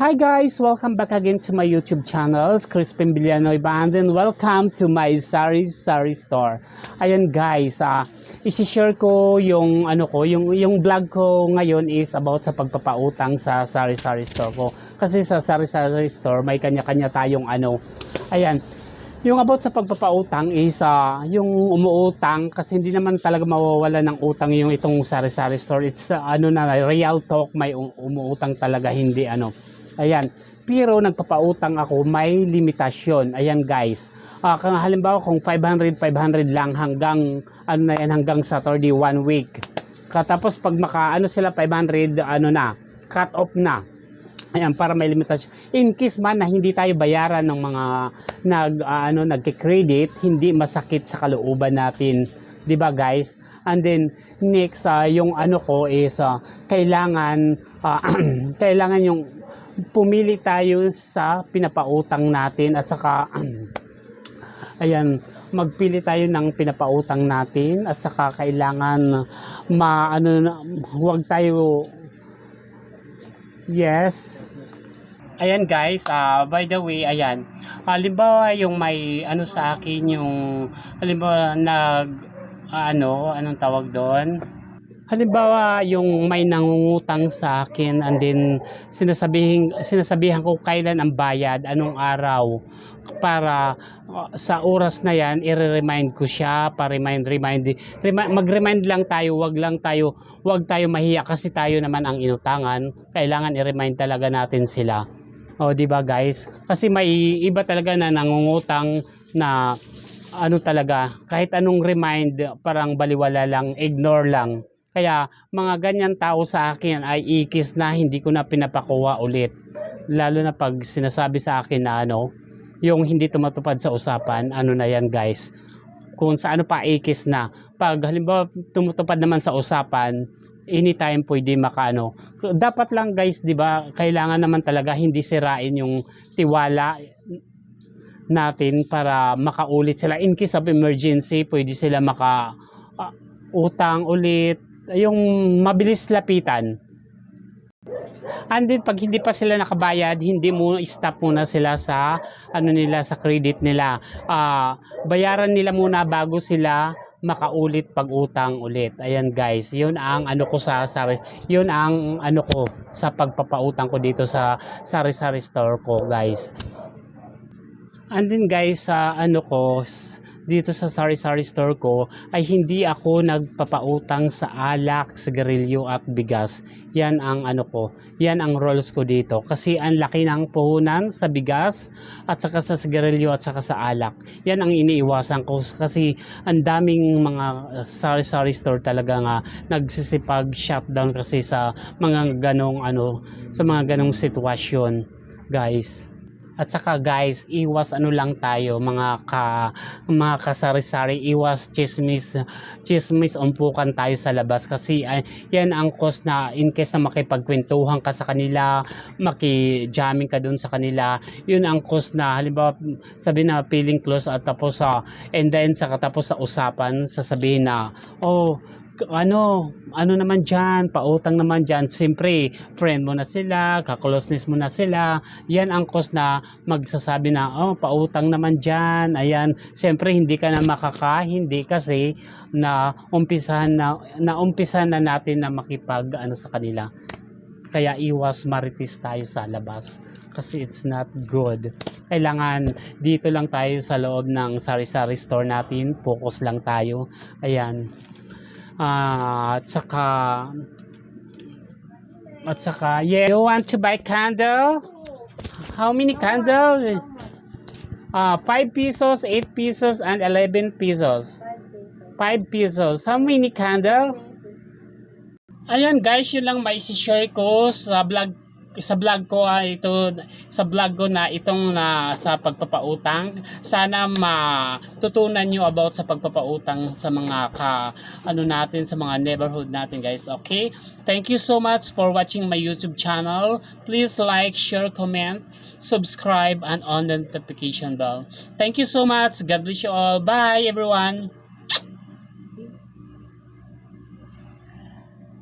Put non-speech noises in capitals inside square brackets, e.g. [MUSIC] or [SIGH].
Hi guys! Welcome back again to my YouTube channel, Crispin Villanoy Band and welcome to my Sari Sari Store. Ayan guys, ah isi-share ko yung ano ko, yung yung vlog ko ngayon is about sa pagpapautang sa Sari Sari Store ko. Kasi sa Sari Sari Store may kanya-kanya tayong ano. Ayan, yung about sa pagpapautang is ah, yung umuutang kasi hindi naman talaga mawawala ng utang yung itong sari-sari store. It's ah, ano na real talk may um- umuutang talaga hindi ano. Ayan. Pero nagpapautang ako may limitasyon. Ayan guys. Ah, kung halimbawa kung 500 500 lang hanggang ano na yan hanggang Saturday one week. Katapos pag maka ano sila 500 ano na cut off na. Ayan, para may limitasyon. In case man na hindi tayo bayaran ng mga nag ah, ano nagke-credit, hindi masakit sa kalooban natin, 'di ba guys? And then next ah, yung ano ko is ah, kailangan ah, [CLEARS THROAT] kailangan yung pumili tayo sa pinapautang natin at saka [CLEARS THROAT] ayan magpili tayo ng pinapautang natin at saka kailangan ma ano na huwag tayo yes Ayan guys, ah by the way, ayan. Halimbawa yung may ano sa akin yung halimbawa nag ah, ano, anong tawag doon? Halimbawa yung may nangungutang sa akin and then sinasabihin sinasabihan ko kailan ang bayad, anong araw para ah, sa oras na yan i-remind ko siya para remind remind remi- mag-remind lang tayo wag lang tayo wag tayo mahiya kasi tayo naman ang inutangan kailangan i-remind talaga natin sila o, di ba guys? Kasi may iba talaga na nangungutang na ano talaga, kahit anong remind, parang baliwala lang, ignore lang. Kaya mga ganyan tao sa akin ay ikis na hindi ko na pinapakuha ulit. Lalo na pag sinasabi sa akin na ano, yung hindi tumatupad sa usapan, ano na yan guys. Kung sa ano pa ikis na. Pag halimbawa tumutupad naman sa usapan, anytime pwede makaano. Dapat lang guys, 'di ba? Kailangan naman talaga hindi sirain yung tiwala natin para makaulit sila in case of emergency, pwede sila maka ah, utang ulit, yung mabilis lapitan. And then pag hindi pa sila nakabayad, hindi mo stop muna sila sa ano nila sa credit nila. Ah, bayaran nila muna bago sila makaulit pag utang ulit. Ayan guys, 'yun ang ano ko sa sari, 'yun ang ano ko sa pagpapautang ko dito sa sari-sari store ko, guys. And then guys, sa ano ko dito sa sari-sari store ko ay hindi ako nagpapautang sa alak, sigarilyo at bigas. Yan ang ano ko. Yan ang rules ko dito kasi ang laki ng puhunan sa bigas at saka sa sigarilyo at saka sa alak. Yan ang iniiwasan ko kasi ang daming mga uh, sari-sari store talaga nga nagsisipag shutdown kasi sa mga ganong ano sa mga ganong sitwasyon guys. At saka guys, iwas ano lang tayo mga ka mga kasari-sari, iwas chismis chismis umpukan tayo sa labas. Kasi ay, yan ang cause na in case na makipagkwentuhan ka sa kanila, maki-jamming ka dun sa kanila, yun ang cause na halimbawa sabi na feeling close at tapos sa and then sa katapos sa usapan sasabihin na oh ano, ano naman dyan, pautang naman dyan, siyempre, friend mo na sila, kaklosness mo na sila, yan ang cause na magsasabi na, oh, pautang naman dyan, ayan, siyempre, hindi ka na makaka, hindi kasi, na umpisahan na, na umpisahan na natin na makipag, ano sa kanila, kaya iwas maritis tayo sa labas kasi it's not good. Kailangan dito lang tayo sa loob ng sari-sari store natin, focus lang tayo. Ayan. Ah, at saka at saka yeah, you want to buy candle? How many candles? Ah, 5 pesos, 8 pesos and 11 pesos. 5 pesos. How many candle? Ayan guys, yun lang may share ko sa vlog sa vlog ko ah, ito sa vlog ko na itong na sa pagpapautang. Sana matutunan nyo about sa pagpapautang sa mga ka ano natin sa mga neighborhood natin guys okay? Thank you so much for watching my youtube channel. Please like share comment subscribe and on the notification bell. Thank you so much. God bless you all. Bye everyone